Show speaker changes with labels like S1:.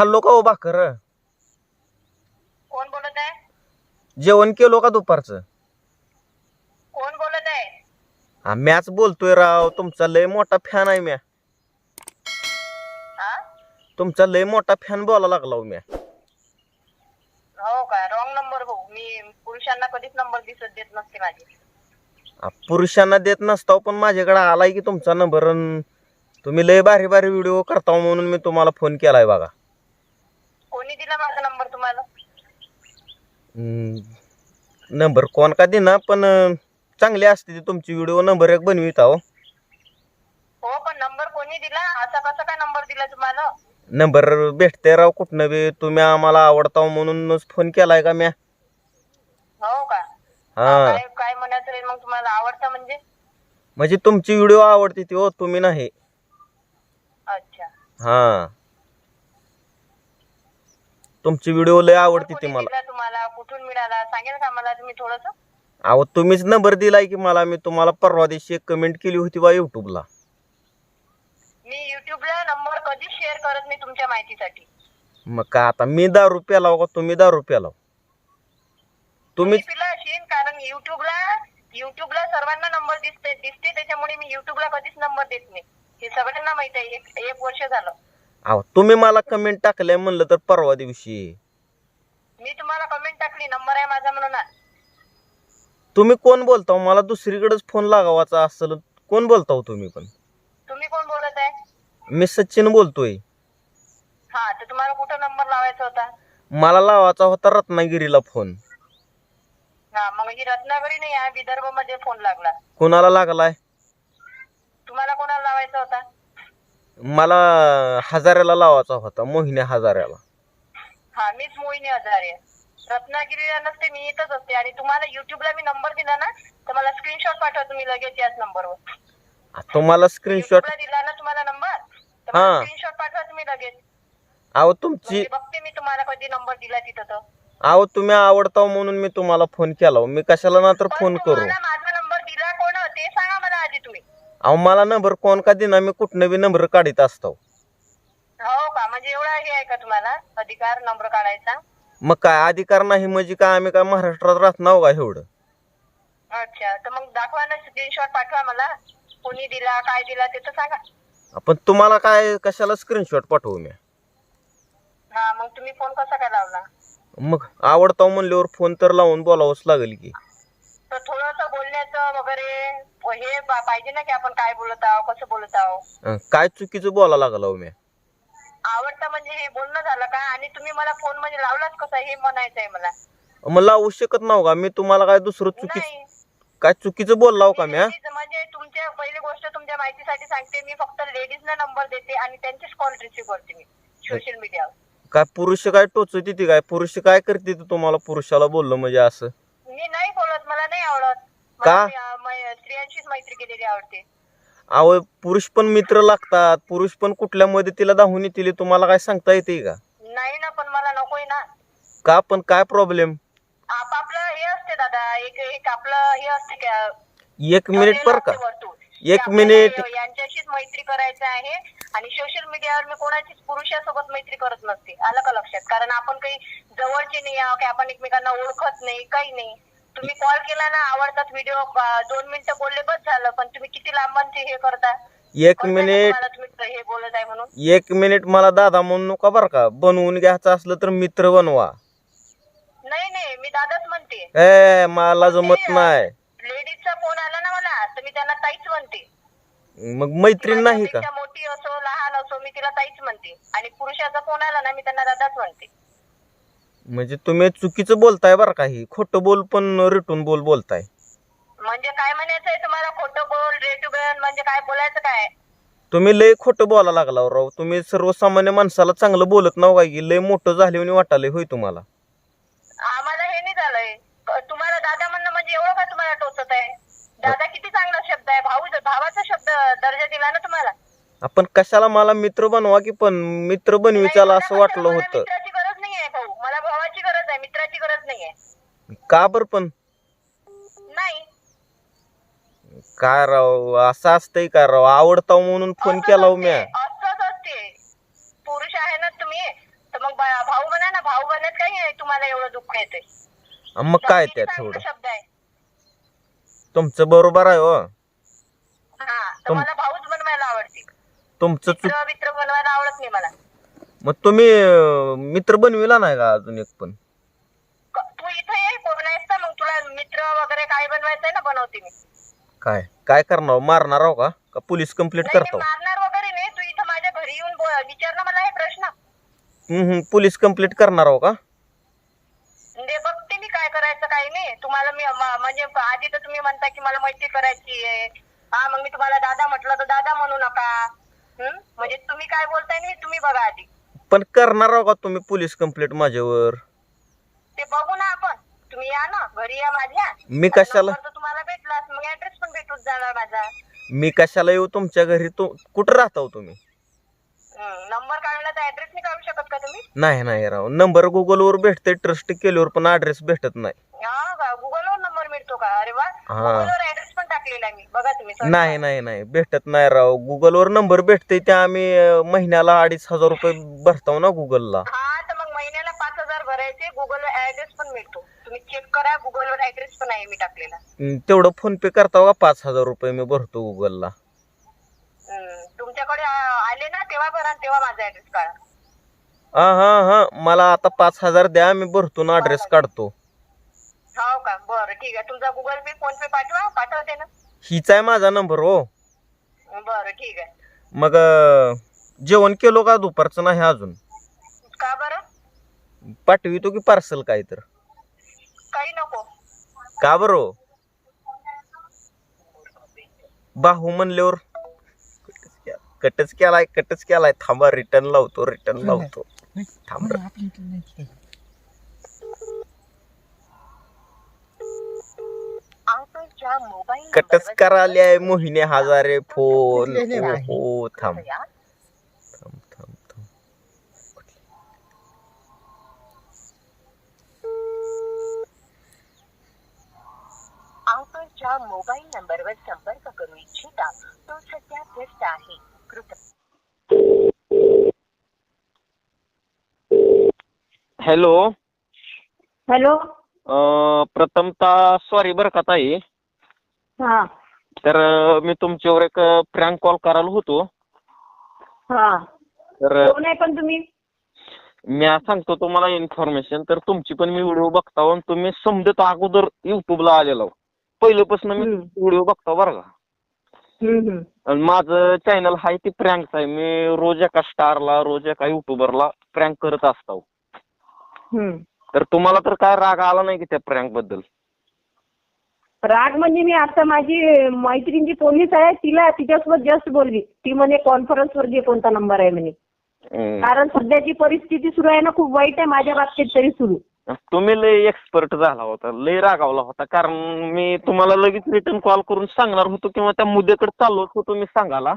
S1: खाल्लो का हो भाकर?
S2: कोण बोलत आहे?
S1: जेवण केलो का दुपारचं?
S2: कोण बोलत आहे?
S1: हा मॅच बोलतोय राव तुमचा लय मोठा फॅन आहे म्या.
S2: हा?
S1: तुमचा लय मोठा फॅन बोला लागला हो म्या.
S2: हो का? रॉंग नंबर भाऊ. मी पुरुषांना कधीच नंबर दिसत देत नसते माझी.
S1: आ, पुरुषांना देत नसताव पण माझ्याकडे आलाय की तुमचा नंबर अन तुम्ही लय भारी भारी व्हिडिओ करताव म्हणून मी तुम्हाला फोन केलाय बघा.
S2: कोणी दिला माझा नंबर तुम्हाला.
S1: नंबर कोण का देना पण अं, चांगली असते ती तुमची व्हिडिओ नंबर एक बनवित आहो.
S2: हो पण नंबर कोणी दिला? असा कसा काय नंबर दिला तुम्हाला?
S1: नंबर भेटते राव कुठनं बी. तुम्ही आम्हाला आवडताव म्हणूनच फोन केलाय का म्या?
S2: हो का?
S1: हा.
S2: काय काय म्हणायचं रे मग तुम्हाला? आवडतं म्हणजे?
S1: म्हणजे तुमची व्हिडिओ आवडते ती हो तुम्ही नाही.
S2: अच्छा.
S1: हा. तुमची व्हिडिओ लय आवडते ती मला.
S2: दिला तुम्हाला? कुठून मिळाला? सांगेल का मला तुम्ही थोडस?
S1: अहो तुम्हीच नंबर दिलाय की मला. मी तुम्हाला परवा दिवशी एक कमेंट केली होती बा युट्यूबला
S2: मी युट्यूबला नंबर कधीच शेअर करत नाही तुमच्या माहितीसाठी.
S1: मग का आता मी दारू प्यालाव का? तुम्ही दारू प्यालाव. तुम्ही
S2: मी पिला असेल कारण युट्यूबला युट्यूबला सर्वांना नंबर दिसते दिसते त्याच्यामुळे मी युट्यूबला कधीच नंबर देत नाही. हे सगळ्यांना माहीत आहे. एक एक वर्ष झालं.
S1: अहो तुम्ही मला कमेंट टाकलंय म्हणलं तर परवा दिवशी.
S2: मी तुम्हाला कमेंट टाकली नंबर आहे माझा म्हणून.
S1: तुम्ही कोण बोलताव? मला दुसरीकडेच फोन लागावाचा असेल कोण बोलताव तुम्ही पण?
S2: तुम्ही कोण बोलत आहे?
S1: मी सचिन बोलतोय.
S2: हा तर तुम्हाला कुठं नंबर लावायचा होता?
S1: मला लावायचा होता रत्नागिरीला फोन
S2: हा मग ही रत्नागिरी नाही आहे विदर्भमध्ये फोन लागला.
S1: कोणाला लागलाय?
S2: तुम्हाला कोणाला लावायचा होता?
S1: मला हजाऱ्याला लावायचा होता मोहिनी हजाऱ्याला
S2: हा मीच मोहिनी हजारे. रत्नागिरीला नसते मी इथंच असते. आणि तुम्हाला युट्यूबला मी नंबर दिला ना तर मला स्क्रीनशॉट पाठवा तुम्ही लगेच याच नंबरवर
S1: आ, तुम्हाला स्क्रीनशॉट
S2: युट्यूबला दिला ना तुम्हाला नंबर तर
S1: हा.
S2: स्क्रीनशॉट पाठवा तुम्ही लगेच.
S1: अहो तुमची
S2: म्हणजे बघते मी तुम्हाला कधी नंबर दिला तिथं तर.
S1: अहो तुम्ही आवडताव म्हणून मी तुम्हाला फोन केला. मी कशाला ना तर
S2: पण
S1: फोन करू?
S2: तुम्हाला माझा नंबर दिला कोण ते सांगा मला आधी तुम्ही
S1: अहो मला नंबर कोण का देना मी कुठनं बी नंबर काढीत असतो.
S2: हो का? म्हणजे एवढा हे आहे का तुम्हाला? अधिकार नंबर काढायचा?
S1: मग काय अधिकार नाही म्हणजे काय आम्ही काय महाराष्ट्रात राहत नाव का एवढं?
S2: अच्छा तर मग दाखवा ना स्क्रीनशॉट पाठवा मला. कोणी दिला काय दिला ते तर सांगा.
S1: आपण तुम्हाला काय कशाला स्क्रीनशॉट पाठवू मी?
S2: हा मग तुम्ही फोन कसा काय लावला?
S1: मग आवडताव म्हणल्यावर फोन तर लावून बोलावंच लागेल की.
S2: तर थोडस बोलण्याचं वगैरे हे पा- पाहिजे ना की आपण काय बोलत आहो कसं बोलत आहो
S1: अं, काय चुकीचं बोला लागला हो मी?
S2: आवडतं म्हणजे हे बोलणं झालं का? आणि तुम्ही मला फोन म्हणजे लावलाच कसा? हे म्हणायचंय मला.
S1: मग लावू शकत नाव का? मी तुम्हाला काय दुसरं
S2: नाही.
S1: काय चुकीचं बोललाव का मी हा?
S2: Ladies म्हणजे तुमच्या पहिली गोष्ट तुमच्या माहितीसाठी सांगते मी फक्त लेडीजला नंबर देते आणि त्यांचेच कॉल रिसीव्ह करते मी सोशल मीडियावर
S1: काय पुरुष काय टोचते ती काय? पुरुष काय करते ती तुम्हाला पुरुषाला बोललं म्हणजे असं?
S2: मी नाही बोलत मला नाही आवडत.
S1: का?
S2: मला मी, अं, मै- स्त्रियांशीच मैत्री केलेली आवडते.
S1: अहो पुरुष पण मित्र लागतात. पुरुष पण कुठल्या मदतीला धावून येतील तुम्हाला काय सांगता येते का?
S2: नाही ना पण मला नकोय ना.
S1: का? पण काय प्रॉब्लेम
S2: आपापलं हे असते दादा एक एक आपलं हे असते का?
S1: एक मिनिट बर का. एक
S2: आपल्याला
S1: मिनिट.
S2: यांच्याशीच मैत्री करायचं आहे आणि सोशल मीडियावर मी कोणाचीच पुरुषासोबत मैत्री करत नसते. आलं का लक्षात? कारण आपण काही जवळचे नाही आहोत की आपण एकमेकांना ओळखत नाही काही नाही. तुम्ही कॉल केला ना आवडतात व्हिडिओ दोन मिनिटं बोलले बस झालं. पण तुम्ही किती लांबांचे हे करता?
S1: एक
S2: का
S1: मिनिट
S2: तुम्हाला तुम्ही हे बोलत आहे म्हणून?
S1: एक मिनिट मला दादा म्हणू नका बर का. बनवून घ्यायचं असलं तर मित्र बनवा.
S2: नाही नाही मी दादाच म्हणते.
S1: ए मला जमत नाही.
S2: लेडीजचा फोन आला ना मला तर मी त्यांना ताईच म्हणते.
S1: मग मैत्रीण नाही का?
S2: माझ्यापेक्षा मोठी असो लहान असो मी तिला ताईच म्हणते. आणि पुरुषाचा फोन आला ना मी त्यांना दादाच म्हणते.
S1: म्हणजे तुम्ही चुकीचं बोलताय बरं का ही. खोटं बोल पण रिटून बोल बोलताय.
S2: म्हणजे काय म्हणायचंय तुम्हाला? खोटं बोल रेटू बेल म्हणजे काय बोलायचं काय?
S1: तुम्ही लय खोटं बोला लागला राव. तुम्ही सर्वसामान्य माणसाला चांगलं बोलत नाव काय की लय मोठं झाले वाटाले होय तुम्हाला?
S2: आम्हाला हे नाही झालंय. क- तुम्हाला दादा म्हणणं म्हणजे एवढं का तुम्हाला टोचत आहे? दादा किती चांगला शब्द आहे. भाऊ भावाचा शब्द दर्जा दिला ना तुम्हाला?
S1: आपण कशाला मला मित्र बनवा की पण मित्र बनविचाला असं वाटलं होतं. का बर पण?
S2: नाही.
S1: काय राव असं असतंय का राव? आवडताव म्हणून फोन केला हो म्या.
S2: असंच असते पुरुष आहे ना तुम्ही तर मग बा- भाऊ म्हणा ना भाऊ बनत काही आहे तुम्हाला एवढं दुःख येते
S1: मग काय त्यात एवढं?
S2: शब्द आहे.
S1: तुमचं बरोबर आहे हो.
S2: हा तर
S1: तुम-
S2: मला भाऊच बनवायला आवडते
S1: तुमचं चुक
S2: मित्र मित्र बनवायला आवडत नाही मला.
S1: मग तुम्ही अं, मित्र बनविला नाही का अजून एक पण
S2: क- तू इथे ये कोण आहेस का मग वगैरे काय बनवायचंय ना बनवते मी.
S1: काय? काय करणार? मारणार आहो का? का पोलीस कंप्लीट
S2: नाही
S1: करतो
S2: मारणार वगैरे नाही. तू इथं माझ्या घरी येऊन बोल- विचार ना मला हे प्रश्न.
S1: हम्म, हम्म, पोलीस कंप्लीट करणार आहो का?
S2: म्हणजे बघते मी काय करायचं काय नाही. तुम्हाला मी म- म्हणजे आधी तर तुम्ही म्हणता की मला मैत्री करायची आहे. हा मग मी तुम्हाला दादा म्हटलं तर दादा म्हणू नका. हं? म्हणजे तुम्ही काय बोलताय नाही तुम्ही बघा आधी.
S1: पण करणार आहो का तुम्ही पोलीस कंप्लीट माझ्यावर?
S2: ते बघू ना आपण. तुम्ही या ना घरी या माझ्या.
S1: मी कशाला?
S2: नंबर तर तुम्हाला भेटलाच मग ऍड्रेस पण भेटूच जाणार माझा.
S1: मी कशाला येऊ तुमच्या घरी? तू कुठं राहता हो तुम्ही?
S2: नंबर काढला तर ऍड्रेस नाही काढू शकत का तुम्ही?
S1: नाही नाही राव. नंबर गुगलवर भेटते ट्रस्ट केल्यावर पण ऍड्रेस भेटत नाही.
S2: हा का? गुगलवर नंबर मिळतो का? अरे वा.
S1: हा.
S2: गुगलवर ऍड्रेस पण टाकलेला मी. बघा तुम्ही search
S1: नाही नाही नाही. भेटत नाही राव. गुगलवर नंबर भेटते ते आम्ही अं, महिन्याला अडीच हजार रुपये भरतो ना गुगलला
S2: हा तर मग महिन्याला पाच हजार भरायचे. गुगलवर ऍड्रेस पण मिळतो. तुम्ही चेक करा गुगलवर ऍड्रेस पण आहे मी टाकलेला.
S1: हम्म, तेवढं फोन पे करता का पाच हजार रुपये मी भरतो गुगलला
S2: हम्म, तुमच्याकडे आ- आले ना तेव्हा भरा तेव्हा माझा ऍड्रेस काढा.
S1: हा हा हा मला आता पाच हजार द्या मी भरतो ना ऍड्रेस काढतो.
S2: हो का? बरं ठीक आहे. तुमचा गुगल पे फोन पे पाठवा पाठवते ना.
S1: हीच आहे माझा नंबर हो.
S2: बरं ठीक आहे.
S1: मग अं, जेवण केलो का दुपारचं नाही अजून?
S2: का बरं?
S1: पाठवितो की पार्सल काय तर
S2: काही नको.
S1: का बरं हो? बाहू म्हणल्यावर कटच केलाय कटच केलाय. थांबा रिटर्न लावतो रिटर्न लावतो थांब
S2: आपण ज्या मोबाईल
S1: कटच करायला मोहिने हजारे फोन हो थांब थांब थांब
S2: ज्या मोबाईल नंबरवर संपर्क करू इच्छिता. तो सध्या व्यस्त आहे. कृपया
S1: हॅलो.
S3: हॅलो.
S1: प्रथमतः सॉरी बरं का ताई.
S3: हा.
S1: तर मी तुमच्यावर एक प्रँक कॉल करायला होतो.
S3: हा.
S1: तर
S3: कोण आहे पण तुम्ही
S1: मी आज सांगतो तुम्हाला इन्फॉर्मेशन तर तुमची पण मी व्हिडिओ बघता आणि तुम्ही समजत अगोदर युट्यूबला आलेलो पहिल्यापासून मी. व्हिडिओ बघता बरं का. आणि माझं चॅनल आहे ते प्रँकच आहे मी रोज एका स्टारला रोज एका युट्यूबरला प्रँक करत असतो. तर तुम्हाला तर काय राग आला नाही की त्या प्रँकबद्दल
S3: राग म्हणजे मी आता माझी मैत्रीण जी पोलीस आहे तिला तिच्यासोबत जस्ट बोलली ती म्हणे कॉन्फरन्सवर जे कोणता नंबर आहे म्हणे. कारण सध्याची परिस्थिती सुरू आहे ना खूप वाईट आहे माझ्या बाबतीत तरी सुरू
S1: तुम्ही लय एक्सपर्ट झाला होता लय रागावला होता. कारण मी तुम्हाला लगेच रिटर्न कॉल करून सांगणार होतो किंवा त्या मुद्द्याकडे चाललोच होतो मी सांगायला